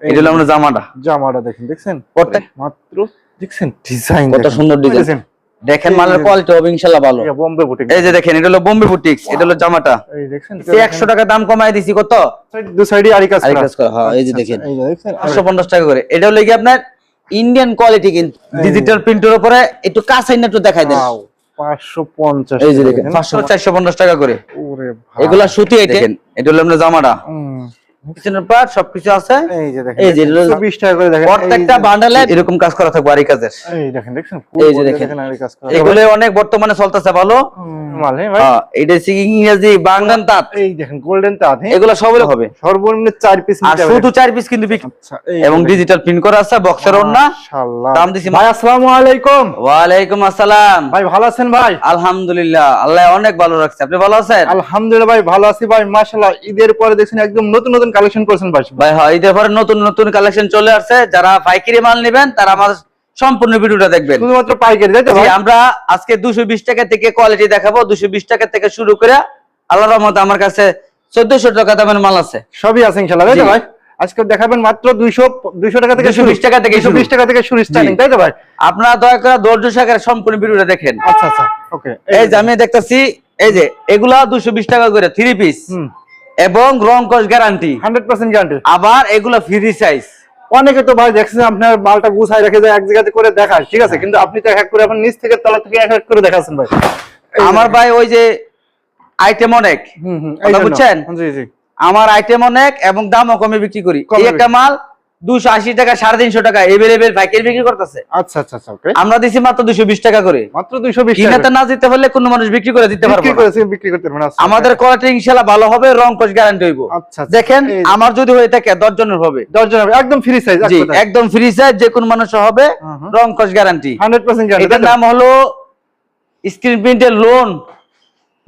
এটা হলো আমরা জামাটা। জামাটা দেখেন দেখছেন? প্রত্যেক- মাত্র দেখছেন ডিজাইন কত সুন্দর ডিজাইন দেখেন মালের কোয়ালিটি হবে ইনশাআল্লাহ ভালো। বোম্বে বুটিক এই যে দেখেন এটা হলো বোম্বে বুটিক্স এটা হলো জামাটা। এই সে একশো টাকা দাম কমায় দিছি কত? দু সাইডে আরি কাজ করা করা, হ্যাঁ, এই যে আচ্ছা, দেখেন। আচ্ছা, এই যে দেখছেন পাঁচশো পঞ্চাশ টাকা করে। এটা হলো কি আপনার ইন্ডিয়ান কোয়ালিটি কিন্তু। ডিজিটাল প্রিন্টের উপরে একটু কাঁচাই না একটু দেখাই দেন। Wow, 550 এই যে দেখেন পাঁচশো চারশো পঞ্চাশ টাকা করে। ওরে ভাই। এগুলা সুতি দেখেন। এটা হলো আপনার জামাটা। পিছনের পার্ট সবকিছু আছে। এই যে দেখেন এই যে হলো 120 টাকা করে দেখেন প্রত্যেকটা এরকম কাজ করা থাকবে আরি কাজের। এই দেখেন দেখছেন? এই যে দেখেন। আরি কাজ করা। এগুলো অনেক বর্তমানে চলতেছে ভালো? মালে ভাই। হ্যাঁ, এটা ইংরেজি বাংলান তাঁত। এই দেখেন গোল্ডেন তাঁত হ্যাঁ? এগুলো সবই হবে। সর্বনিম্ন 4 পিস আর শুধু চার পিস কিন্তু বিক্রি আচ্ছা এবং ডিজিটাল প্রিন্ট করা আছে বক্সের ওন্না মাশাআল্লাহ। দাম দিছি ভাই আসসালামু আলাইকুম। ওয়ালাইকুম আসসালাম। ভাই ভালো আছেন ভাই? আলহামদুলিল্লাহ আল্লাহ অনেক ভালো রাখছে। আপনি ভালো আছেন? আলহামদুলিল্লাহ ভাই ভালো আছি ভাই মাশাআল্লাহ। ঈদের পরে দেখছেন একদম নতুন নতুন কালেকশন করেছেন ভাই হয় ঈদের পরে নতুন নতুন কালেকশন চলে আসছে। যারা পাইকারি মাল নেবেন তারা আমাদের সম্পূর্ণ ভিডিওটা দেখবেন। শুধুমাত্র পাইকারি তাই তো ভাই? আমরা আজকে দুশো বিশ টাকা থেকে কোয়ালিটি দেখাবো। দুশো বিশ টাকা থেকে শুরু করে আল্লাহ রহমত আমার কাছে চোদ্দশো টাকা দামের মাল আছে। সবই আছে ইনশাআল্লাহ তাই তো ভাই? আজকে দেখাবেন মাত্র 200 200 টাকা থেকে 220 টাকা থেকে। 220 টাকা থেকে শুরু স্টার্টিং তাই তো ভাই? আপনারা দয়া করে ধৈর্য সম্পূর্ণ ভিডিওটা দেখেন। আচ্ছা আচ্ছা ওকে এই যে আমি দেখতেছি এই যে এগুলা দুশো বিশ টাকা করে থ্রি পিস হুম। এবং রং কস গ্যারান্টি 100% গ্যারান্টি আবার এগুলো ফ্রি সাইজ অনেকে তো ভাই দেখছেন আপনার মালটা গুছাই রেখে যায় এক জায়গাতে করে দেখায় ঠিক আছে? কিন্তু আপনি তো এক করে আপনার নিচ থেকে তলা থেকে এক এক করে দেখাচ্ছেন ভাই। আমার ভাই ওই যে আইটেম অনেক। হুম হুম বুঝছেন? জি জি। আমার আইটেম অনেক এবং দামও কমে বিক্রি করি। এই একটা মাল দুশো আশি টাকা সাড়ে তিনশো টাকা এভেলেবেল পাইকারি বিক্রি করতেছে। আচ্ছা আচ্ছা আচ্ছা আমরা দিছি মাত্র দুশো বিশ টাকা করে। মাত্র 220 টাকা কিনাতে না দিতে পারলে কোনো মানুষ বিক্রি করে দিতে পারবে বিক্রি না। করেছি বিক্রি করতে পারবেন আমাদের কোয়ালিটি ইনশাল্লাহ ভালো হবে রং কস গ্যারান্টি হইব। আচ্ছা। দেখেন আমার যদি হয়ে থাকে দশ জনের হবে। দশ জন হবে, একদম ফ্রি সাইজ জি একদম ফ্রি সাইজ যে কোনো মানুষ হবে। রং কস গ্যারান্টি 100% গ্যারান্টি এটার নাম হলো স্ক্রিন প্রিন্টের লোন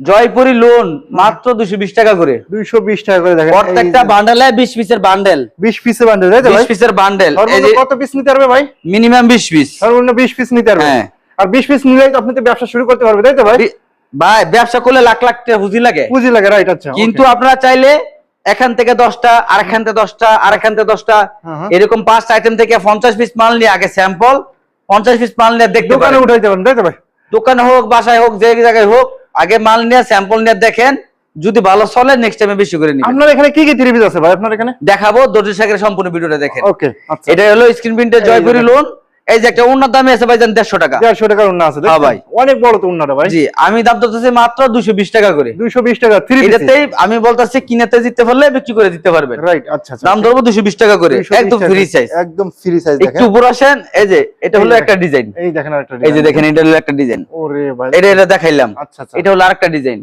জয়পুরি লোন মাত্র দুশো বিশ টাকা করে। 220 টাকা করে দেখেন প্রত্যেকটা বান্ডেলে বিশ পিসের বান্ডেল 20 পিসে বান্ডেল তাই তো বিশ পিসের বান্ডেল কত পিস নিতে পারবে ভাই? মিনিমাম বিশ পিস সর্বনিম্ন 20 পিস নিতে পারবে। হ্যাঁ। আর 20 পিস নিলেই তো আপনি তো ব্যবসা শুরু করতে পারবে তাই তো ভাই? ভাই ব্যবসা করলে লাখ লাখ টাকা পুঁজি লাগে। পুঁজি লাগে রাইট আচ্ছা কিন্তু আপনারা চাইলে এখান থেকে দশটা আর এখান থেকে দশটা আর এখান থেকে দশটা হ্যাঁ, হ্যাঁ। এরকম পাঁচটা আইটেম থেকে পঞ্চাশ পিস মাল নিয়ে আগে স্যাম্পল পঞ্চাশ পিস মাল নিয়ে দেখতে দোকানে পারেন। উঠাইতে পারবেন তাই তো ভাই? দোকানে হোক বাসায় হোক যে জায়গায় হোক আগে মাল নিয়ে স্যাম্পল নিয়ে দেখেন যদি ভালো চলে নেক্সট টাইমে বেশি করে নিবেন। আপনার এখানে কি কি থ্রি পিস আছে ভাই? আপনার এখানে? দেখাবো দর্জি সাগরের সম্পূর্ণ ভিডিওটা দেখেন। ওকে আচ্ছা। এটা হলো স্ক্রিন প্রিন্টের জয়পুরি লোন এই যে একটা উন্নত দামে আছে ভাই দেড়শো টাকা। দেড়শো টাকার উন্না আছে হ্যাঁ ভাই। অনেক বড় তো উন্নাটা ভাই। জি আমি দাম ধরতেছি মাত্র দুশো বিশ টাকা করে। দুইশো বিশ টাকা থ্রি এটাতেই আমি বলতেছি কিনেতে দিতে পারলে বিক্রি করে দিতে পারবেন। রাইট আচ্ছা আচ্ছা দাম ধরবো দুশো বিশ টাকা করে একদম ফ্রি সাইজ একদম ফ্রি সাইজ একটু উপর আসেন এই যে এটা হলো একটা ডিজাইন এই দেখেন আরেকটা এই যে দেখেন এটা হলো একটা ডিজাইন ওরে ভাই। এটা এটা দেখাইলাম। আচ্ছা আচ্ছা। এটা হলো আরেকটা ডিজাইন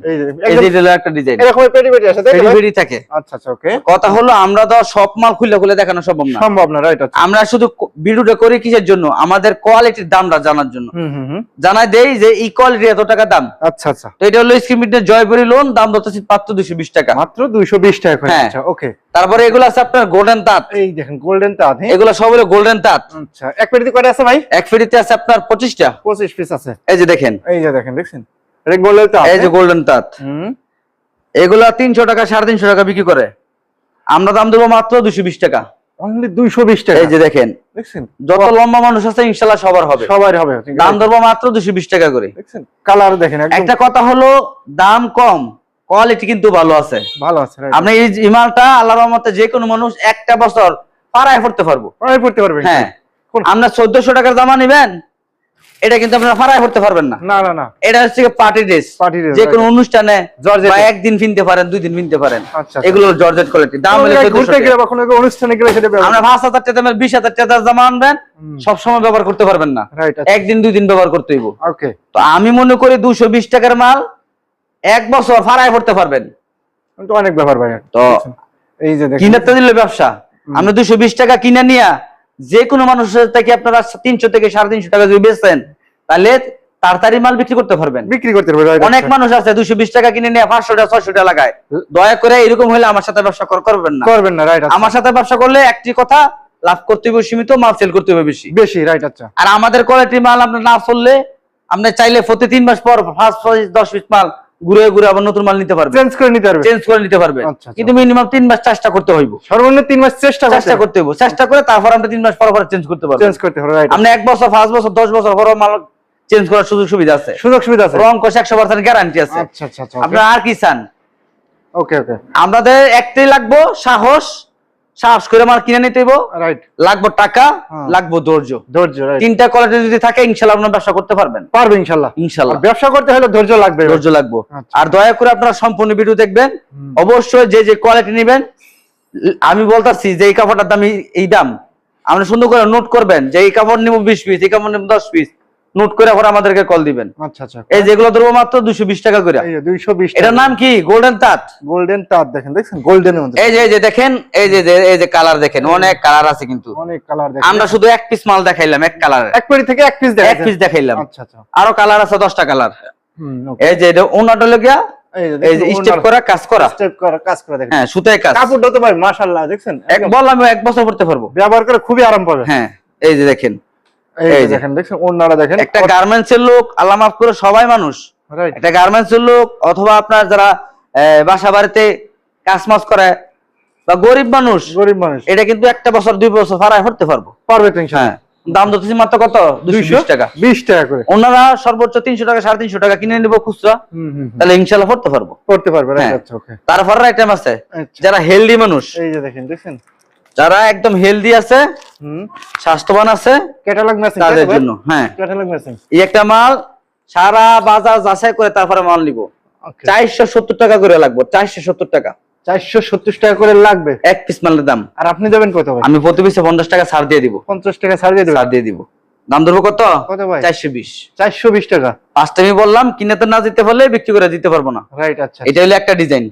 এই যে এটা হলো একটা ডিজাইন এরকম পেটি পেটি আছে তাই তো ভাই? ভেরি থাকে। আচ্ছা আচ্ছা ওকে কথা হলো আমরা তো সব মাল খুলে খুলে দেখানো সম্ভব না। সম্ভব না রাইট আচ্ছা। আমরা শুধু ভিডিওটা করি কিসের জন্য? আমাদের কোয়ালিটির দামটা জানার জন্য। জানাই দেই যে এই কোয়ালিটি এত টাকা দাম। আচ্ছা আচ্ছা। তো এটা হলো স্ক্রিন জয়পুরি লোন দাম ধরতেছি মাত্র দুশো বিশ টাকা। মাত্র দুইশো বিশ টাকা হ্যাঁ। আচ্ছা ওকে তারপরে এগুলো আছে আপনার গোল্ডেন তাঁত। এই দেখেন গোল্ডেন তাঁত হ্যাঁ? এগুলো সব হলো গোল্ডেন তাঁত। আচ্ছা এক পেটিতে কয়টা আছে ভাই? এক ফেরিতে আছে আপনার পঁচিশটা। পঁচিশ পিস আছে। এই যে দেখেন। এই যে দেখেন দেখছেন? এটা গোল্ডেন তাঁত এই যে হ্যাঁ? গোল্ডেন তাঁত। হুম। এগুলা তিনশো টাকা সাড়ে তিনশো টাকা বিক্রি করে। আমরা দাম দেবো মাত্র দুশো বিশ টাকা। অনলি দুইশো বিশ টাকা। এই যে দেখেন দেখছেন? যত লম্বা মানুষ আছে ইনশাল্লাহ সবার হবে। সবার হবে দাম ধরবো মাত্র দুশো বিশ টাকা করে। দেখছেন? কালার দেখেন একটা কথা হলো দাম কম কোয়ালিটি কিন্তু ভালো আছে। ভালো আছে? আপনি এই ইমালটা আল্লাহ রহমতে যে কোনো মানুষ একটা বছর পাড়ায় পড়তে পারব। পড়তে পারবেন। হ্যাঁ। কোন- আপনার চোদ্দশো টাকার জামা নিবেন এটা কিন্তু আপনারা পাড়ায় পড়তে পারবেন না। না না না। এটা হচ্ছে পার্টি ড্রেস পার্টি ড্রেস যে কোনো অনুষ্ঠানে জর্জেট বা একদিন কিনতে পারেন দুই দিন কিনতে পারেন। আচ্ছা এগুলো জর্জেট কোয়ালিটি দাম হলে ঘুরতে 1400 গেলে বা কোনো অনুষ্ঠানে গেলে সেটা আমরা পাঁচ হাজার টাকা দামের বিশ হাজার টাকার জামা আনবেন সবসময় ব্যবহার করতে পারবেন না। রাইট একদিন দুই দিন ব্যবহার করতে হইব। ওকে তো আমি মনে করি দুশো বিশ টাকার মাল এক বছর ফাড়ায় পড়তে পারবেন। তো অনেক ব্যাপার ভাই তো এই যে দেখেন। কিনাতে দিলে ব্যবসা। আমরা দুশো বিশ টাকা কিনে নিয়া যে কোনো মানুষের থেকে আপনারা তিনশো থেকে সাড়ে তিনশো টাকা যদি বেচছেন তাহলে তাড়াতাড়ি মাল বিক্রি করতে পারবেন। বিক্রি করতে পারবে right, অনেক আচ্ছা। মানুষ আছে দুশো বিশ টাকা কিনে নিয়ে পাঁচশো টাকা ছয়শো টাকা লাগায়। দয়া করে এরকম হলে আমার সাথে ব্যবসা করবেন না। করবেন না রাইট আমার সাথে ব্যবসা করলে একটি কথা লাভ করতে হবে সীমিত মাল সেল করতে হবে বেশি। বেশি রাইট আচ্ছা। আর আমাদের কোয়ালিটি মাল আপনার না চললে আপনি চাইলে প্রতি তিন মাস পর ফার্স্ট দশ পিস মাল ঘুরে ঘুরে আবার নতুন মাল নিতে পারবে চেঞ্জ করে নিতে পারবে চেঞ্জ করে নিতে পারবে আচ্ছা, আচ্ছা। কিন্তু মিনিমাম তিন মাস চেষ্টা করতে হইব। সর্বনিম্ন তিন মাস চেষ্টা চেষ্টা করতে হইব। চেষ্টা করে তারপর আমরা তিন মাস পর পর চেঞ্জ করতে পারব চেঞ্জ করতে রাইট। আমরা এক বছর পাঁচ বছর দশ বছর পর মাল চেঞ্জ করার সুযোগ সুবিধা আছে। সুযোগ সুবিধা আছে। রং কষ একশো পার্সেন্ট গ্যারান্টি আছে। আচ্ছা আচ্ছা আচ্ছা আপনার আর কি চান? ওকে ওকে আমাদের একটাই লাগবো সাহস। সাহস করে মাল কিনে নিতে রাইট লাগবো টাকা হ্যাঁ। লাগবো ধৈর্য। ধৈর্য তিনটা কোয়ালিটি যদি থাকে ইনশাল্লাহ আপনার ব্যবসা করতে পারবেন। পারবে ইনশাল্লাহ। ব্যবসা করতে হলে ধৈর্য লাগবে ধৈর্য লাগবো। আচ্ছা। আর দয়া করে আপনারা সম্পূর্ণ ভিডিও দেখবেন। অবশ্যই যে যে কোয়ালিটি নেবেন আমি বলতাছি যে এই কাপড়টার দাম এই- এই দাম। আপনি সুন্দর করে নোট করবেন যে এই কাপড় নিব বিশ পিস এই কাপড় নিব দশ পিস নোট করে পরে আমাদেরকে কল দিবেন। আচ্ছা আচ্ছা এই যেগুলো ধরবো মাত্র দুশো বিশ টাকা করে। এই যে 220 এটার নাম কি? গোল্ডেন তাঁত গোল্ডেন তার দেখেন দেখছেন? গোল্ডেনের মধ্যে। এই যে এই যে দেখেন এই যে এই যে কালার দেখেন অনেক কালার আছে কিন্তু। অনেক কালার দেখেন। আমরা শুধু এক পিস মাল দেখাইলাম এক কালার এক পেড়ি থেকে এক পিস এক পিস দেখাইলাম। আচ্ছা আচ্ছা। আরও কালার আছে দশটা কালার হুম এই যে এটা ওনাটা লগিয়া এই যে স্টেপ করা কাজ করা। স্টেপ করা কাজ করে দেখেন। হ্যাঁ সুতায় কাজ। কাপড়টা তো ভাই মাশাআল্লাহ দেখছেন? এক বললাম এক বছর পড়তে পারব। ব্যবহার করে খুবই আরাম পাবে হ্যাঁ এই যে দেখেন। এই এই যে যে। দেখেন ওনারা দেখেন। একটা গার্মেন্টস এর লোক আল্লাহ মাফ করে সবাই মানুষ। একটা গার্মেন্টস এর লোক অথবা আপনার যারা বাসা বাড়িতে কাজ মাস করে বা গরিব মানুষ গরিব মানুষ। এটা কিন্তু একটা বছর দুই বছর ভাড়ায় করতে পারব। পারবে হ্যাঁ দাম ধরতেছি মাত্র কত? দুইশো টাকা। 20 টাকা করে। ওনারা সর্বোচ্চ তিনশো টাকা সাড়ে তিনশো টাকা কিনে নিবো খুচরা। তাহলে ইনশাল্লাহ করতে পারব। করতে পারবে হ্যাঁ। আচ্ছা তারপর আইটেম আছে। আচ্ছা। যারা হেলদি মানুষ। এই যে দেখেন দেখছেন যারা একদম হেলদি আছে স্বাস্থ্যবান আছে ক্যাটালগ মেশিন তাদের জন্য হ্যাঁ। ক্যাটালগ মেশিন এই একটা মাল সারা বাজার যাচাই করে তারপরে মাল নিব। চারশো সত্তর টাকা করে লাগবে চারশো সত্তর টাকা। 470 টাকা করে লাগবে? এক পিস মালের দাম। আর আপনি দেবেন কত আমি প্রতি পিসে পঞ্চাশ টাকা ছাড় দিয়ে দিব। 50 টাকা ছাড় দিয়ে দিব ছাড় দিয়ে দিব। দাম ধরবো কত? কত ভাই? চারশো বিশ। টাকা। ফার্স্ট আমি বললাম কিনে তো না দিতে পারলে বিক্রি করে দিতে পারব না। রাইট আচ্ছা। এটা হলো একটা ডিজাইন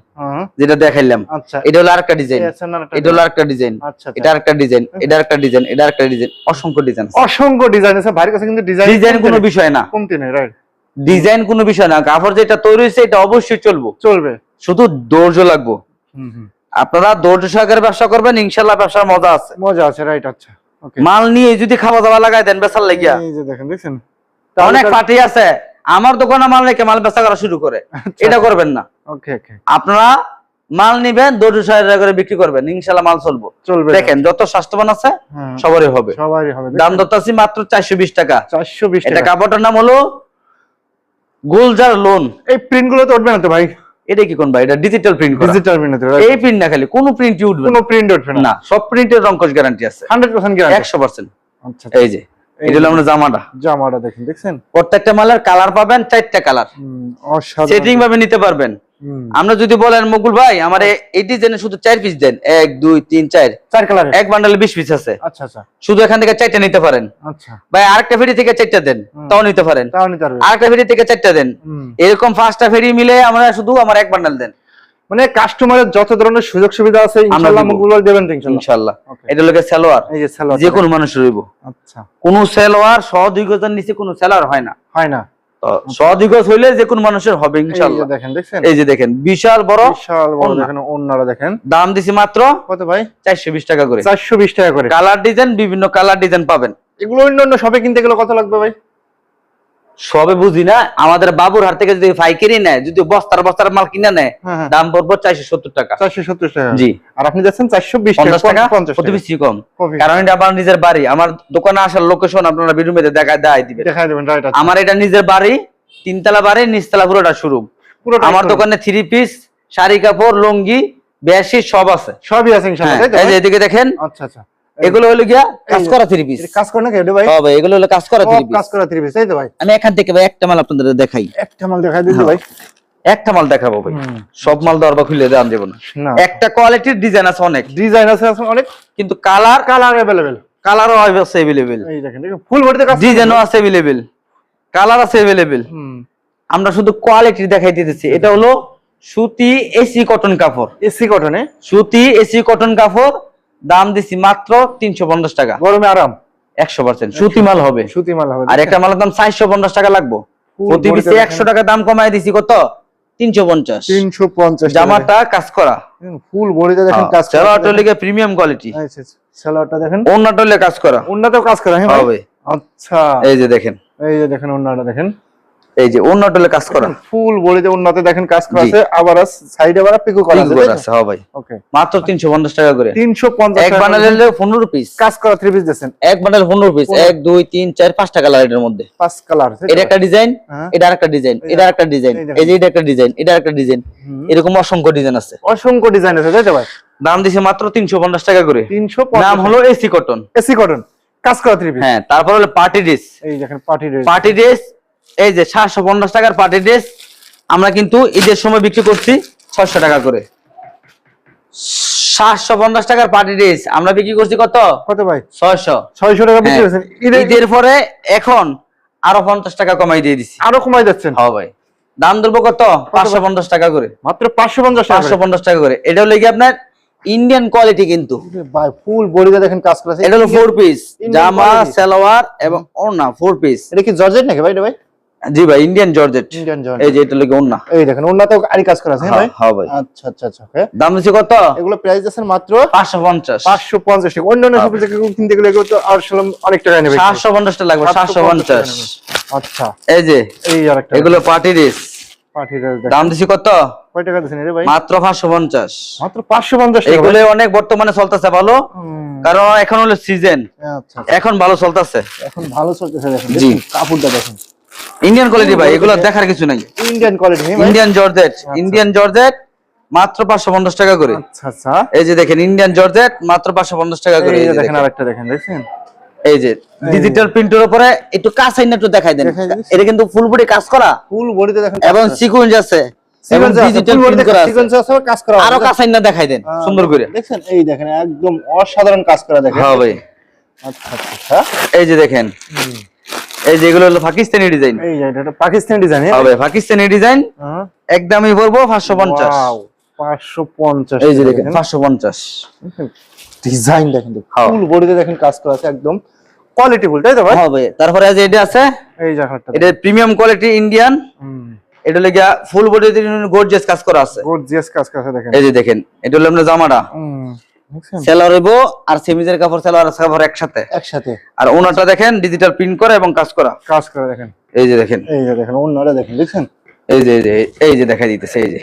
যেটা দেখাইলাম। আচ্ছা। এটা হলো আরেকটা ডিজাইন। এই আছে না একটা এটা হলো আরেকটা ডিজাইন। আচ্ছা এটা আরেকটা ডিজাইন এটা আরেকটা ডিজাইন এটা আরেকটা ডিজাইন। অসংখ্য ডিজাইন অসংখ্য ডিজাইন আছে। ভাইয়ের কাছে কিন্তু ডিজাইন ডিজাইন কোনো বিষয় না। কমতি নেই রাইট ডিজাইন কোনো বিষয় না। কাপড় যেটা তৈরি হয়েছে এটা অবশ্যই চলবো। চলবে। শুধু ধৈর্য লাগবো। হুম হুম। আপনারা ধৈর্য সহকারে ব্যবসা করবেন ইনশাল্লাহ ব্যবসার মজা আছে। মজা আছে রাইট আচ্ছা। মাল নিয়ে যদি খাওয়া দাওয়া লাগাই দেন বেচার লাগিয়া। এই যে দেখেন দেখছেন? অনেক পার্টি আছে আমার দোকানে মাল রেখে মাল বেচা করা শুরু করে। আচ্ছা। এটা করবেন না। ওকে ওকে আপনারা মাল নিবেন ধৈর্য সহকারে করে বিক্রি করবেন ইনশাল্লাহ মাল চলবো। চলবে দেখেন যত স্বাস্থ্যবান আছে হ্যাঁ, সবারই হবে। সবারই হবে। দাম দত্তাছি মাত্র চারশো বিশ টাকা। 420 এটা টাকা। কাপড়টার নাম হলো গোলজার লোন। এই প্রিন্টগুলো তো উঠবে না তো ভাই? এটা কি কোন ভাই? এটা ডিজিটাল প্রিন্ট করা। ডিজিটাল প্রিন্ট এই প্রিন্ট না খালি কোনো প্রিন্ট উঠবে কোনো প্রিন্ট উঠবে না। সব প্রিন্টের রঙ্কশ গ্যারান্টি আছে। 100% গ্যারান্টি একশো পার্সেন্ট আচ্ছা এই যে এটা হলো আমরা জামাটা। জামাটা দেখেন দেখছেন? প্রত্যেকটা মালের কালার পাবেন চারটা কালার অসাধারণ। সেটিং ভাবে নিতে পারবেন। আমরা যদি বলেন মুকুল ভাই আমার এই ডিজাইনে শুধু চার পিস দেন। এক দুই তিন চার। চার কালারের এক বান্ডালে বিশ পিস আছে। আচ্ছা আচ্ছা। শুধু এখান থেকে চারটা নিতে পারেন। আচ্ছা। ভাই আরেকটা ফেরি থেকে চারটা দেন। তাও নিতে পারেন। আরেকটা ফেরি থেকে চারটা দেন। এরকম পাঁচটা ফেরি মিলে আমরা শুধু আমার এক বান্ডাল দেন। মানে কাস্টমারের যত ধরনের সুযোগ সুবিধা আছে ইনশাআল্লাহ। মুকুল দেবেন ইনশাআল্লাহ এটা লোকে সালোয়ার এই যে সালোয়ার যে কোনো মানুষ রইব। আচ্ছা। কোন সেলোয়ার গজের নিচে কোনো সেলার হয় না। হয় না। শ হইলে যে কোন মানুষের হবে এই যে ইনশাল্লাহ দেখেন দেখছেন? এই যে দেখেন বিশাল বড় বিশাল বড় দেখেন অন্যরা দেখেন। দাম দিছি মাত্র কত ভাই? চারশো বিশ টাকা করে। চারশো বিশ টাকা করে। কালার ডিজাইন বিভিন্ন কালার ডিজাইন পাবেন। এগুলো অন্য অন্য শপে কিনতে গেলে কত লাগবে ভাই? সবে বুঝি না আমাদের বাবুর হাট থেকে যদি পাইকারি নেয় যদি বস্তার বস্তার মাল কিনে নেয় হ্যাঁ হ্যাঁ। দাম পড়ব চারশো সত্তর টাকা। চারশো সত্তর টাকা। জি। আর আপনি যাচ্ছেন চারশো বিশ টাকা পঞ্চাশ বেশি কম। কারণ এটা আমার নিজের বাড়ি। আমার দোকানে আসার লোকেশন আপনারা ভিডিও মেতে দেখা দেয় দিবে আমার এটা নিজের বাড়ি তিনতলা বাড়ি নিচতলা পুরোটা শুরু আমার দোকানে থ্রি পিস শাড়ি কাপড় লুঙ্গি বেশি সব আছে। সবই আছে হ্যাঁ? এদিকে দেখেন। আচ্ছা আচ্ছা। এগুলো হলো গিয়া কাজ করা থ্রি পিস কাজ করে না কেউ ভাই? এগুলো হলো কাজ করা থ্রি সব কাজ করা থ্রি পিস তাই তো ভাই। আমি এখান থেকে ভাই একটা মাল আপনাদের দেখাই। একটা মাল দেখাই দিন তো হ্যাঁ। ভাই। একটা মাল দেখাবো ভাই। সব মাল দর বা খুলে দেওয়া যাবে না। একটা কোয়ালিটির ডিজাইন আছে অনেক। ডিজাইন আছে অনেক। কিন্তু কালার কালার অ্যাভেলেবেল কালারও আছে এভেলেবেল এই দেখেন ফুল বডিতে কাজ ডিজাইনও আছে এভেলেবেল কালার আছে হুম। আমরা শুধু কোয়ালিটি দেখাই দিতেছি। এটা হলো সুতি এসি কটন কাপড়। এসি কটনে সুতি এসি কটন কাপড় দাম দিছি মাত্র তিনশো পঞ্চাশ টাকা। গরমে আরাম। একশো পার্সেন্ট সুতি মাল হবে। সুতি মাল হবে। আর একটা মালের দাম চারশো পঞ্চাশ টাকা লাগবো। প্রতি পিসে একশো টাকা দাম কমাই দিছি কত? তিনশো পঞ্চাশ। তিনশো পঞ্চাশ জামাটা কাজ করা। ফুল বডিতে দেখেন কাজ করা। সেলোয়ারটা প্রিমিয়াম কোয়ালিটি আচ্ছা, আচ্ছা। সালোয়ারটা দেখেন। কাজ করা। কাজ করা হ্যাঁ হবে। আচ্ছা। এই যে দেখেন। এই যে দেখেন দেখেন। এই যে অন্য কাজ করা ফুল বডিতে উন্নত দেখেন কাজ করা আছে আবার সাইডে আবার পিকো করা আছে হ্যাঁ ভাই। ওকে মাত্র তিনশো পঞ্চাশ টাকা করে। 350 এক টাকা বান্ডেল হলে পনেরো পিস কাজ করা থ্রি পিস দিয়েছেন। এক বান্ডেল পনেরো পিস পনেরো। এক দুই তিন চার পাঁচটা কালার এটার মধ্যে। পাঁচ কালার এটা একটা ডিজাইন হ্যাঁ। এটা আরেকটা ডিজাইন এটা আরেকটা ডিজাইন এই যে এটা একটা ডিজাইন এটা একটা ডিজাইন এরকম অসংখ্য ডিজাইন আছে। অসংখ্য ডিজাইন আছে তাই তো ভাই? দাম দিছে মাত্র তিনশো পঞ্চাশ টাকা করে। তিনশো নাম হলো এসি কটন এসি কটন কাজ করা থ্রি পিস হ্যাঁ তারপর হলো পার্টি ড্রেস এই দেখেন পার্টি ড্রেস পার্টি ড্রেস এই যে সাতশো পঞ্চাশ টাকার পার্টি ড্রেস আমরা কিন্তু ঈদের সময় বিক্রি করছি ছয়শো টাকা করে। সাতশো পঞ্চাশ টাকার পার্টি ড্রেস আমরা বিক্রি করছি কত? কত ভাই? ছয়শো। ছয়শো টাকা বিক্রি হ্যাঁ। করেছেন ঈদের পরে এখন আরও পঞ্চাশ টাকা কমাই দিয়ে দিছি। আরও কমাই যাচ্ছেন হ্যাঁ ভাই। দাম ধরবো কত? পাঁচশো পঞ্চাশ টাকা করে। মাত্র পাঁচশো পঞ্চাশ পাঁচশো পঞ্চাশ টাকা করে। এটা হলো কি আপনার ইন্ডিয়ান কোয়ালিটি কিন্তু। ভাই ফুল বডিতে দেখেন কাজ করা এটা হলো ফোর পিস জামা। সালোয়ার এবং ওড়না ফোর পিস এটা কি জর্জেট নাকি ভাই এটা ভাই? জি ভাই ইন্ডিয়ান জর্জেট ইন্ডিয়ান জর্জেট এই যে এটা ওড়না। এই দেখেন আরি কাজ করা আছে হ্যাঁ ভাই? হ্যাঁ ভাই। আচ্ছা আচ্ছা আচ্ছা। দাম দিচ্ছে কত? এগুলো প্রাইস আছেন মাত্র পাঁচশো পঞ্চাশ। পাঁচশো পঞ্চাশ টাকা। অন্যান্য সব কিনতে গেলে এগুলো তো আর সালাম অনেক টাকা নেবে। সাতশো পঞ্চাশটা লাগবে 750 আচ্ছা। এই যে এই আরেকটা এগুলো পার্টি ড্রেস পার্টি ড্রেস দাম দিছি কত? কয় টাকা দিচ্ছেন রে ভাই? মাত্র পাঁচশো পঞ্চাশ। মাত্র পাঁচশো পঞ্চাশ টাকা। এগুলো অনেক বর্তমানে চলতেছে ভালো। কারণ এখন হলো সিজন আচ্ছা আচ্ছা। এখন ভালো চলতেছে। এখন ভালো চলতেছে দেখেন কাপড়টা দেখেন। ইন্ডিয়ান কোয়ালিটি ভাই এগুলো দেখার কিছু নাই। ইন্ডিয়ান কোয়ালিটি ভাই। ইন্ডিয়ান জর্জেট ইন্ডিয়ান জর্জেট মাত্র পাঁচশো পঞ্চাশ টাকা করে। আচ্ছা আচ্ছা। এই যে দেখেন ইন্ডিয়ান জর্জেট মাত্র পাঁচশো পঞ্চাশ টাকা করে। এই যে দেখেন দেখেন। আরেকটা দেখেন দেখছেন? এই যে ডিজিটাল প্রিন্টের উপরে একটু কাজ আইন একটু দেখাই দেন। এটা কিন্তু ফুল বডি কাজ করা। ফুল বডিতে দেখেন এবং সিকুয়েন্স আছে। এবং ডিজিটাল প্রিন্ট করা সিকোয়েন্স আছে কাজ করা আরও কাজ আইন দেখাই দেন সুন্দর করে। দেখছেন? এই দেখেন একদম অসাধারণ কাজ করা দেখেন। হ্যাঁ ভাই। আচ্ছা আচ্ছা আচ্ছা। এই যে দেখেন। এই যে এগুলো হলো পাকিস্তানি ডিজাইন এই যে এটা পাকিস্তানি ডিজাইন হবে পাকিস্তানি ডিজাইন একদমই পড়ব পাঁচশো পঞ্চাশ। পাঁচশো পঞ্চাশ এই যে দেখেন পাঁচশো পঞ্চাশ। ডিজাইন দেখেন হ্যাঁ। ফুল বডিতে দেখেন কাজ করা আছে একদম কোয়ালিটি ফুল তাই তো ভাই? হবে তারপরে এই যে এটা আছে এই জায়গাটা এটা প্রিমিয়াম কোয়ালিটি ইন্ডিয়ান এটা হলো গিয়া ফুল বডি গর্জিয়াস কাজ করা আছে। গর্জিয়াস কাজ করা আছে দেখেন। এই যে দেখেন এটা হলো আপনার জামাটা? সেলার হইব আর সেমিজের কাপড় সেলার কাপড় একসাথে। একসাথে। আর ওনাটা দেখেন ডিজিটাল প্রিন্ট করা এবং কাজ করা। কাজ করে দেখেন। এই যে দেখেন। এই যে দেখেন অন্যরা দেখেন দেখছেন? এই যে এই যে দেখা দিতেছে এই যে।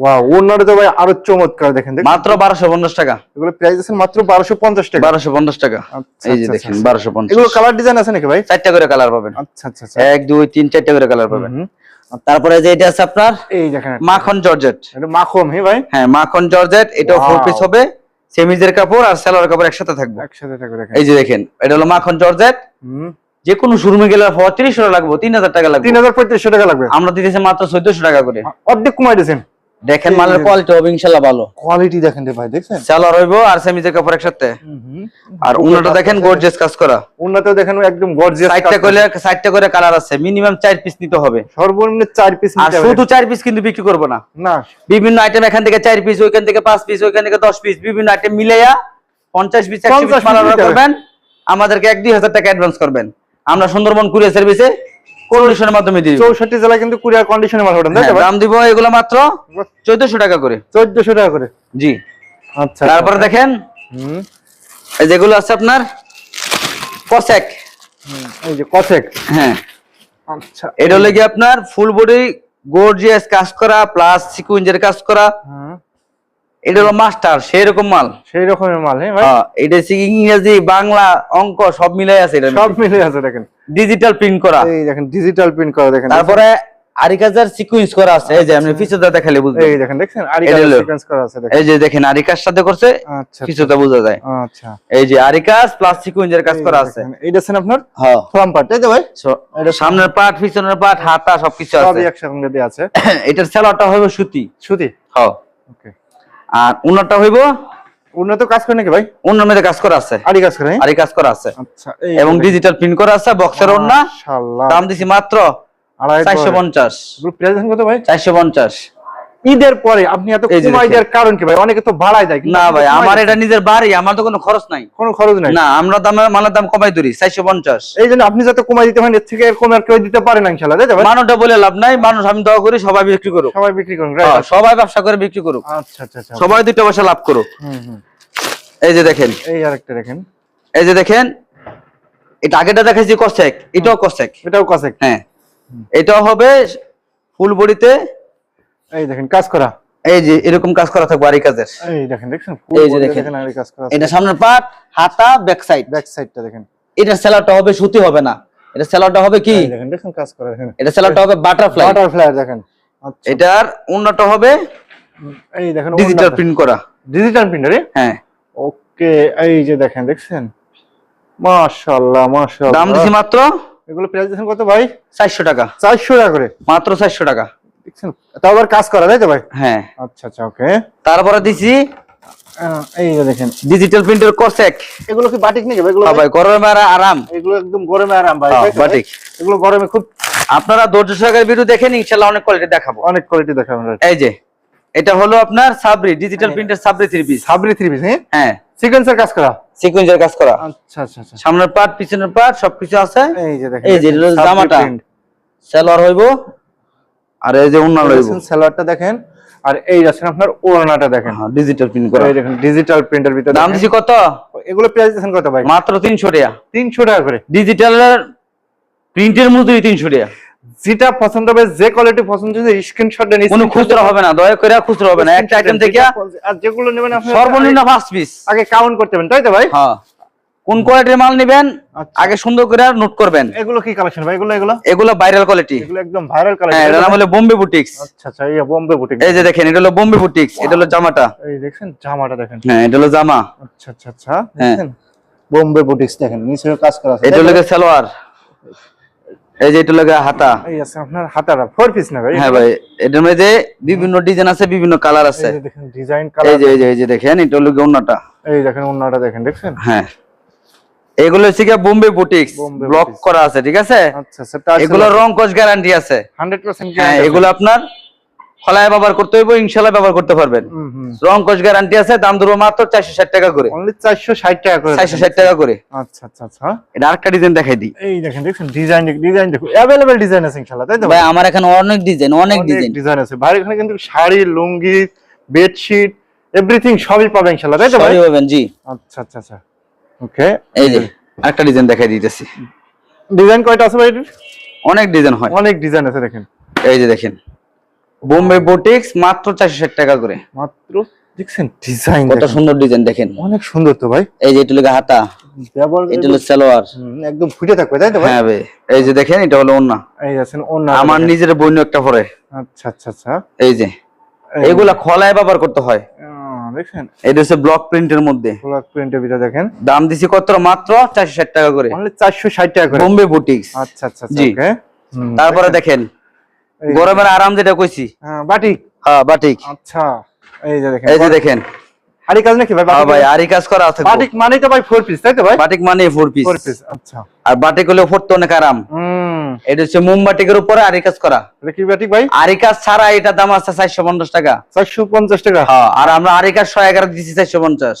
ওয়াও অন্যরা তো ভাই আরও চমৎকার দেখেন দেখেন মাত্র বারোশো পঞ্চাশ টাকা। এগুলো প্রাইস আছে মাত্র বারোশো পঞ্চাশ টাকা। বারোশো পঞ্চাশ টাকা। আচ্ছা, এই যে আচ্ছা, দেখেন আচ্ছা। এগুলো কালার ডিজাইন আছে নাকি ভাই? চারটা করে কালার পাবেন। আচ্ছা আচ্ছা আচ্ছা। এক দুই তিন চারটা করে কালার পাবেন। তারপরে যে এটা আছে আপনার এই দেখেন মাখন জর্জেট। এটা মাখন হে ভাই? হ্যাঁ মাখন জর্জেট ফোর পিস হবে। সেমিজের কাপড় আর সালোয়ার কাপড় একসাথে থাকবে। একসাথে থাকবে এই যে দেখেন এটা হলো মাখন জর্জেট। যে কোনো শোরুমে গেলে পঁয়ত্রিশশো টাকা লাগবে তিন হাজার টাকা লাগবে। তিন হাজার পঁয়ত্রিশশো টাকা লাগবে। আমরা দিতেছি মাত্র চোদ্দশো টাকা করে। অর্ধেক কমাই দিয়েছেন। দেখেন মালের কোয়ালিটি হবে ইনশাল্লাহ ভালো। কোয়ালিটি দেখেন রে ভাই দেখছেন? সেলোয়ার হইব আর সেমিজের কাপড় একসাথে। আর উনাটা দেখেন গর্জিয়াস কাজ করা। উন্নত দেখেন একদম গর্জিয়াস সাইডটা করলে সাইডটা করে কালার আছে। মিনিমাম চার পিস নিতে হবে। সর্বনিম্ন চার পিস নিতে আর শুধু চার পিস কিন্তু বিক্রি করব না। না। বিভিন্ন আইটেম এখান থেকে চার পিস ওইখান থেকে পাঁচ পিস ওইখান থেকে দশ পিস বিভিন্ন আইটেম মিলাইয়া পঞ্চাশ পিস একশো 50 পিস মাল অর্ডার করবেন। আমাদেরকে এক দুই হাজার টাকা অ্যাডভান্স করবেন। আমরা সুন্দরবন কুরিয়ার সার্ভিসে কন্ডিশনের মাধ্যমে দিই চৌষট্টি জেলায় কিন্তু কুরিয়ার কন্ডিশনে মাল তো ভাই দাম দিব এগুলো মাত্র চোদ্দশো টাকা করে। চোদ্দশো টাকা করে। জি। আচ্ছা। তারপরে দেখেন হুম, এই যেগুলো আছে আপনার কসেক এই যে কসেক হ্যাঁ। আচ্ছা। এটা হলো কি আপনার ফুল বডি গর্জিয়াস কাজ করা প্লাস সিকুয়েন্সের কাজ করা। এটা হলো মাস্টার সেই রকম মাল। সেই রকমের মাল হ্যাঁ হ্যাঁ, এটা ইংরেজি বাংলা অঙ্ক সব মিলাই আছে এটা সব মিলে আছে দেখেন। ডিজিটাল প্রিন্ট করা। এই দেখেন ডিজিটাল প্রিন্ট করা দেখেন। তারপরে আরিকাজার সিকুয়েন্স করা আছে এই যে আপনি পিছুটা দেখালে বুঝবেন। এই দেখেন দেখছেন? আর এটা হলো- সিকোয়েন্স করা আছে দেখেন। এই যে দেখেন আরিকার সাথে করছে আচ্ছা। পিছুটা বোঝা যায়। আচ্ছা। এই যে আরিকাস প্লাস সিকুয়েন্সের কাজ করা আছে। দেখেন, এই দেখছেন আপনার? হ্যাঁ। ফ্রম পার্ট তাই তো ভাই? এটা সামনের পাট পিছনের পার্ট হাতা সবকিছু আছে। সবই একসঙ্গে দেওয়া আছে। এটার সেলারটা হইব সুতি। সুতি? হ্যাঁ। ওকে আর উন্নতটা হইব উন্নত কাজ করে নাকি ভাই? কাজ করা আছে। আরি কাজ করে? আরি কাজ করা আছে। আচ্ছা এবং ডিজিটাল প্রিন্ট করা আছে বক্সের ওন্না দাম দিছি মাত্র চারশো প্রেজেন্ট কত ভাই? চারশো ঈদের পরে আপনি এত কমাই দেওয়ার কারণ কি ভাই? অনেকে তো ভাড়ায় দেয় না ভাই আমার এটা নিজের বাড়ি আমার তো কোনো খরচ নাই। কোনো খরচ নাই? না আমরা দাম মালের দাম কমাই ধরি চারশো পঞ্চাশ। এই জন্য আপনি যাতে কমাই দিতে পারেন এর থেকে এরকম আর কেউ দিতে পারে না ইনশাআল্লাহ তাই মানুষটা বলে লাভ নাই মানুষ আমি দোয়া করি সবাই বিক্রি করুক। সবাই বিক্রি করুন হ্যাঁ, সবাই ব্যবসা করে বিক্রি করুক। আচ্ছা আচ্ছা আচ্ছা। সবাই দুটো পয়সা লাভ করুক। এই যে দেখেন। এই আরেকটা দেখেন। এই যে দেখেন এটা আগেটা দেখাইছি কসেক এটাও কসেক এটাও কসেক হ্যাঁ। এটা হবে ফুল বডিতে এই দেখেন কাজ করা। এই যে এরকম কাজ করা থাকবে আরি কাজের। এই দেখেন দেখছেন? এই যে দেখেন। দেখেন কাজ করা এটা সামনের পার্ট হাতা ব্যাক সাইড ব্যাক সাইডটা দেখেন। এটা সেলারটা হবে সুতি হবে না। এটা সেলারটা হবে কি? দেখেন দেখেন কাজ করা দেখেন। এটা সেলারটা হবে বাটারফ্লাই বাটারফ্লাই দেখেন। আচ্ছা। এটার উন্নত হবে এই দেখেন ডিজিটাল প্রিন্ট করা। ডিজিটাল প্রিন্টার হ্যাঁ। ওকে এই যে দেখেন দেখছেন? মাশাআল্লাহ মাশাআল্লাহ। দাম দিছি মাত্র এগুলো প্রাইস কত ভাই? চারশো টাকা। 400 টাকা করে। মাত্র চারশো টাকা। দেখছেন? তাও আবার কাজ করা তাই তো ভাই? হ্যাঁ। আচ্ছা আচ্ছা ওকে। তারপরে দিছি এই দেখেন। ডিজিটাল প্রিন্টের কোসেক। এগুলো কি বাটিক নাকি এগুলো ভাই? গরমে আর আরাম। এগুলো একদম গরমে আরাম ভাই হ্যাঁ? বাটিক। এগুলো গরমে খুব আপনারা ধৈর্য সহকারে ভিডিও দেখেন ইনশাল্লাহ অনেক কোয়ালিটি দেখাবো। অনেক কোয়ালিটি দেখাবেন এই যে এটা হলো আপনার সাবরি ডিজিটাল প্রিন্টের সাবরি থ্রি পিস সাবরি থ্রি পিস হ্যাঁ হ্যাঁ। সিকোয়েন্সের কাজ করা? সিকুয়েন্সের কাজ করা। আচ্ছা আচ্ছা আচ্ছা। সামনের পার্ট পিছনের পার্ট সবকিছু আছে। এই যে দেখেন এই যে জামাটা। সেলর হইব। আর এই যে উন্না লইব সালোয়ারটা দেখেন আর এই যাচ্ছেন আপনার ওড়নাটা দেখেন। হ্যাঁ ডিজিটাল প্রিন্ট করা। এই দেখেন ডিজিটাল প্রিন্টার ভিতরে দাম দিছি কত? এগুলো প্রাইস দিচ্ছেন কত ভাই? মাত্র তিনশো টাকা। তিনশো টাকা করে। ডিজিটালের প্রিন্টের মধ্যেই তিনশো টাকা। যেটা পছন্দ হবে যে কোয়ালিটি পছন্দ হবে স্ক্রিনশট দেন কোনো খুচরা হবে না দয়া করে খুচরা হবে না। একটা আইটেম থেকে আর যেগুলো নেবেন আপনি সর্বনিম্ন পাঁচ পিস আগে কাউন্ট করতে হবে তাই তো ভাই? হ্যাঁ। কোন কোয়ালিটির মাল নেবেন আচ্ছা। আগে সুন্দর করে নোট করবেন। এগুলো কি কালেকশন ভাই? এগুলো এগুলো? এগুলো ভাইরাল কোয়ালিটি এগুলো একদম ভাইরাল হ্যাঁ এটা নাম হলো বোম্বে বুটিক্স আচ্ছা আচ্ছা এই বোম্বে বুটিক এই যে দেখেন এটা হলো বোম্বে বুটিক্স এটা হলো জামাটা। এই দেখছেন জামাটা দেখেন। হ্যাঁ এটা হলো জামা। আচ্ছা আচ্ছা আচ্ছা হ্যাঁ। দেখছেন? বোম্বে বুটিক্স দেখেন নিচে কাজ করা আছে। এটা হলো সালোয়ার। এই যে এটা হলো গিয়ে হাতা। এই আছে আপনার হাতারা ফোর পিস না ভাই? হ্যাঁ ভাই এটার মধ্যে বিভিন্ন ডিজাইন আছে বিভিন্ন কালার আছে। দেখেন ডিজাইন কালার এই যে এই যে দেখেন এটা হলো গিয়ে অন্যটা এই দেখেন অন্যটা দেখেন দেখছেন? হ্যাঁ। এগুলো হচ্ছে গিয়ে Bombay boutiques Bombay block boutiques. করা আছে ঠিক আছে আচ্ছা আচ্ছা এগুলো রং কোচ গ্যারান্টি আছে 100% হ্যাঁ এগুলো আপনার খলায় ব্যবহার করতে হইব ইনশাল্লাহ ব্যবহার করতে পারবেন হুম হুম রং কোচ গ্যারান্টি আছে দাম ধরবো মাত্র চারশো ষাট টাকা করে অনলি 460 টাকা করে চারশো ষাট টাকা করে আচ্ছা আচ্ছা আচ্ছা এটা আরেকটা ডিজাইন দেখাই দিই এই দেখেন দেখছেন ডিজাইন ডিজাইন দেখুন अवेलेबल ডিজাইন আছে ইনশাআল্লাহ তাই তো ভাই আমার এখানে অনেক ডিজাইন অনেক ডিজাইন ডিজাইন আছে ভাই এখানে কিন্তু শাড়ি লুঙ্গি বেডশিট এভরিথিং সবই পাবেন ইনশাআল্লাহ তাই তো ভাই সবই পাবেন জি আচ্ছা আচ্ছা আচ্ছা ওকে এই যে আরেকটা ডিজাইন দেখাই দিতেছি। ডিজাইন কয়টা আছে ভাই অনেক ডিজাইন হয়। অনেক ডিজাইন আছে দেখেন। এই যে দেখেন বোম্বে বুটিক্স মাত্র চারশো ষাট টাকা করে। মাত্র দেখছেন ডিজাইন কত সুন্দর ডিজাইন দেখেন। অনেক সুন্দর তো ভাই। এই যে এটা হলো হাতা এটা হলো সালোয়ার। একদম ফুটে থাকবে তাই তো ভাই? হ্যাঁ ভাই এই যে দেখেন এটা হলো অন্য এই আছেন অন্য আমার নিজের বন্য একটা পরে। আচ্ছা আচ্ছা আচ্ছা। এই যে। এগুলা খলায় ব্যবহার করতে হয়। আহ, দেখছেন? এটা হচ্ছে ব্লক প্রিন্টের মধ্যে। ব্লক প্রিন্টের ভিতরে দেখেন। দাম দিছি কত মাত্র? চারশো ষাট টাকা করে। অনলি 460 টাকা করে। বোম্বে বুটিক্স আচ্ছা আচ্ছা আচ্ছা ওকে। তারপরে দেখেন। গরমের আরাম যেটা কইছি। হ্যাঁ বাটিক হ্যাঁ বাটিক আচ্ছা এই যে দেখেন। এই যে দেখেন। হাড়ি কাজ নাকি ভাই হ্যাঁ বাটিক ভাই আরি কাজ করা আছে বাটিক মানেই তো ভাই ফোর পিস তাই তো ভাই? বাটিক মানে পিস আচ্ছা। আর বাটিক হলে পড়তে অনেক আরাম। হুম। এটা হচ্ছে মোমবাটিকের উপরে আরি কাজ করা। ভাই? ছাড়া এটা দাম আছে টাকা। হ্যাঁ আর আমরা পঞ্চাশ।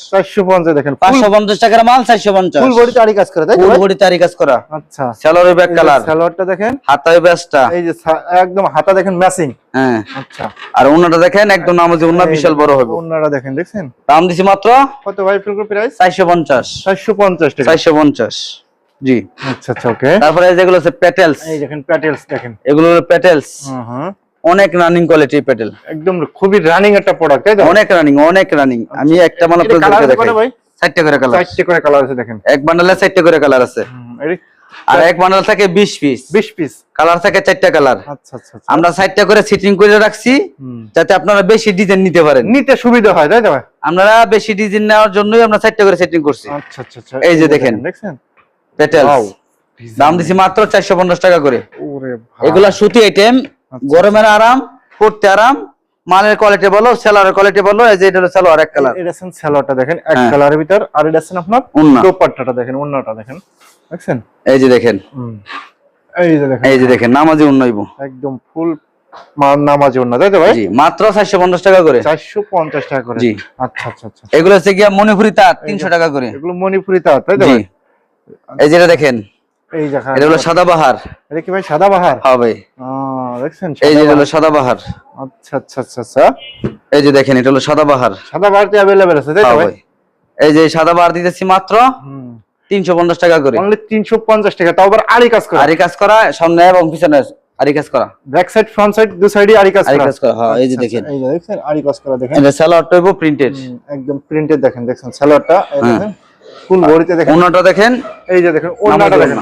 দেখেন পাঁচশো পঞ্চাশ টাকার মাল চারশো পঞ্চাশ। ফুল বডিতে হাড়ি কাজ করে তাই ফুল বডিতে আরি কাজ করা। আচ্ছা। ব্যাক কালার দেখেন। হাতায় ব্যাসটা। এই যে একদম হাতা দেখেন ম্যাচিং হ্যাঁ। আচ্ছা। আর দেখেন একদম নামাজি বিশাল বড় হবে। দেখেন দেখছেন? দাম দিছি মাত্র কত ভাই ফুল প্রাইস পঞ্চাশ। চারশো পঞ্চাশ টাকা। চারশো পঞ্চাশ। জি। আচ্ছা আচ্ছা ওকে তারপরে যেগুলো পেটেলস এই দেখেন দেখেন। এগুলো হলো পেটেলস হুম হুম অনেক রানিং কোয়ালিটি পেটেল একদম খুবই রানিং একটা প্রোডাক্ট তাই তো? অনেক রানিং অনেক রানিং আমি একটা colour ভাই? চারটে করে কালার চারটে করে কালার আছে দেখেন। এক বান্ডালে করে কালার আছে। আর এক বান্ডাল থাকে বিশ পিস বিশ পিস কালার থাকে চারটা কালার আচ্ছা আচ্ছা আচ্ছা। আমরা চারটা করে সিটিং করে রাখছি যাতে আপনারা বেশি ডিজাইন নিতে পারেন। নিতে সুবিধা হয় তাই তো ভাই? আমরা বেশি ডিজাইন নেওয়ার জন্যই আমরা চারটা করে সেটিং করছি। আচ্ছা আচ্ছা আচ্ছা। এই যে দেখেন। দেখছেন? পেটেলস দাম দিছি মাত্র চারশো পঞ্চাশ টাকা করে। এগুলা সুতি আইটেম গরমের আরাম পড়তে আরাম মালের কোয়ালিটি বলো সেলারের কোয়ালিটি বলো এই যে এটা হলো সালোয়ার এক কালার। এটা সালোয়ারটা দেখেন এক হ্যাঁ। কালারের ভিতর আর এটা আপনার দোপাট্টাটা দেখেন দেখেন দেখছেন? এই যে দেখেন। এই যে দেখেন। এই যে দেখেন নামাজি একদম ফুল নামাজি উন্না তাই তো ভাই? জি মাত্র টাকা করে। চারশো পঞ্চাশ টাকা করে। জি। আচ্ছা আচ্ছা আচ্ছা। এগুলো হচ্ছে গিয়া মণিপুরি তাঁত তিনশো টাকা করে। এগুলো মণিপুরি তাঁত তাই তো ভাই? এই যেটা দেখেন এই দেখা এটা হলো সাদাবাহার এটা কি ভাই সাদা বাহার? হবে আহ, দেখছেন এই যে হলো সাদাবাহার। সাদাবাহার আচ্ছা আচ্ছা আচ্ছা আচ্ছা। এই যে দেখেন এটা হলো সাদাবাহার সাদা বাহারতে অ্যাভেলেবেল আছে তাই তো ভাই? এই যে সাদাবাহার দিতেছি মাত্র তিনশো পঞ্চাশ টাকা করে। অনলি তিনশো পঞ্চাশ টাকা তাও আবার আড়ি কাজ করে। এই কাজ করা সামনে এবং পিছনে আরি কাজ করা। ব্যাক সাইড ফ্রন্ট সাইড দু সাইডে আরি কাজ করা। কাজ করা হ্যাঁ এই যে আচ্ছা, দেখেন। আচ্ছা, এই যে দেখছেন আরি কাজ করা দেখেন। এটা প্রিন্টেড একদম প্রিন্টেড দেখেন দেখছেন সালোয়ারটা এই হ্যাঁ। দেখেন। ফুল দেখেন? ওনাটা দেখেন? এই যে দেখেন নামাজের দেখেন।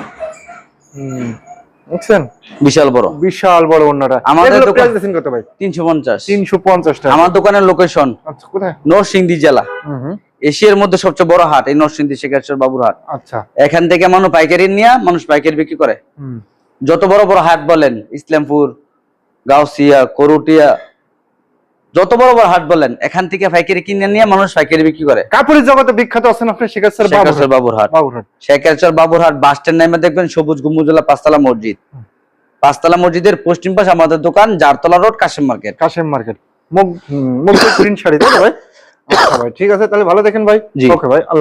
হুম, দেখছেন? বিশাল বড়। বিশাল বড় ওন্নাটা আমাদের দোকান- প্রাইস কত ভাই? তিনশো পঞ্চাশ। 350 টাকা। আমার দোকানের লোকেশন আচ্ছা কোথায়? নরসিংদী জেলা। হুম এশিয়ার মধ্যে সবচেয়ে বড় হাট এই নরসিংদী শেখারচর বাবুর হাট। আচ্ছা। এখান থেকে মানুষ পাইকারি নিয়ে মানুষ পাইকারি বিক্রি করে। যত বড় বড় হাট বলেন ইসলামপুর গাউসিয়া করুটিয়া যত বড় বড় হাট বলেন এখান থেকে পাইকারি কিনে নিয়ে মানুষ পাইকারি বিক্রি করে। কাপড়ের জগতে বিখ্যাত আছেন আপনি শেখাচর স্যার শেখারচর বাবুর হাট বাবুরহাট। বাবুর হাট বাস স্ট্যান্ড নামে দেখবেন সবুজ গুমুজলা পাঁচতলা মসজিদ। পাঁচতলা মসজিদের পশ্চিম পাশে আমাদের দোকান Jartala road Kashem market. Kashem market. মুগ মুগ গ্রিন শাড়ি তাই আচ্ছা ভাই ঠিক আছে তাহলে ভালো দেখেন ভাই। ওকে ভাই আল্লাহ